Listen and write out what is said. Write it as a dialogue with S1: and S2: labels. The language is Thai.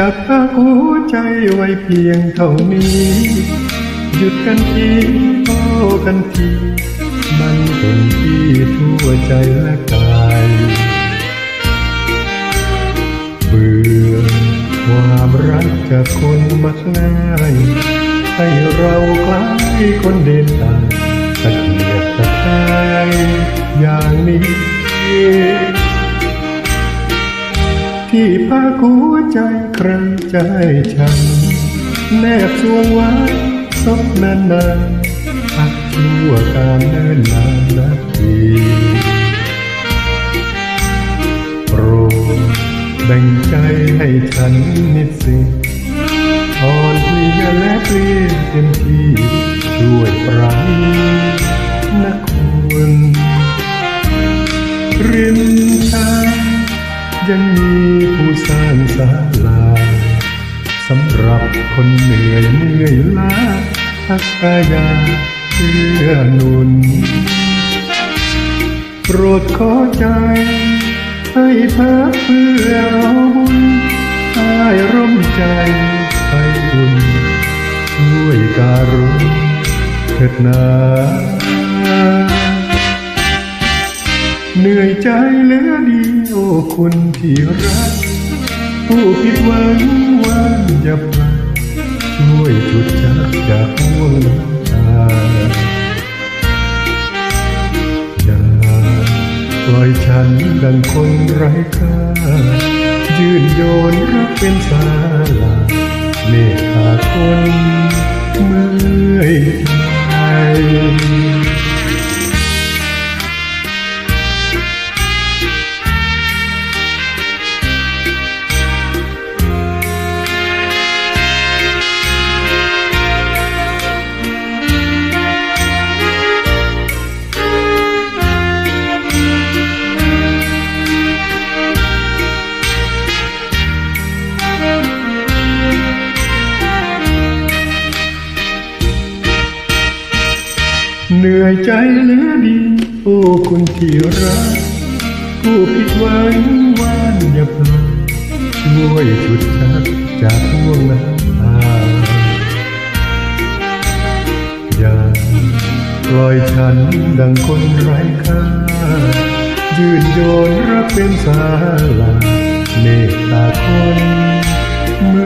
S1: จะพักหัวใจไว้เพียงเท่านี้ หยุดกันทีพอกันที มันคนที่ทั่วใจและกาย เบื่อความรักจากคนมักง่ายให้เราคล้ายคนเดินทางตะเกียกตะกายอย่างนี้ ที่พาหัวใจใครใจฉัน แนบสวงไว้ซบนานนานๆพักชั่วการเดินนานนาทีโปรดแบ่งใจให้ฉันนิดสิอ่อนเพลียและเปลี่ยนเต็มที่ช่วยปราณีนะคุณริมทางยังมี ศาลาสำหรับคนเหนื่อยเมื่อยล้าพักกายาเพื่อนุนโปรดขอใจ ให้พักเพื่อเราบุญให้ร่มใจให้บุญช่วยการุณเถิดนาเหนื่อยใจเหลือดีโอ้คุณที่รัก ผู้ผิดหวังวันอย่าพลาดช่วยจุดจักจากห่วงน้ำตาอย่าปล่อยฉันดังคนไร้ค่า ยืนโยนรักเป็นสาลา เหนื่อยใจเหลือดีโอ้คุณที่รักผู้ผิดหวังวานอย่าพลาดช่วยชุดชักจากห่วงน้ำตาอย่าปล่อยฉันดังคนไร้ค่ายืนโยนรักเป็นศาลาเมตตาคนเมื่อ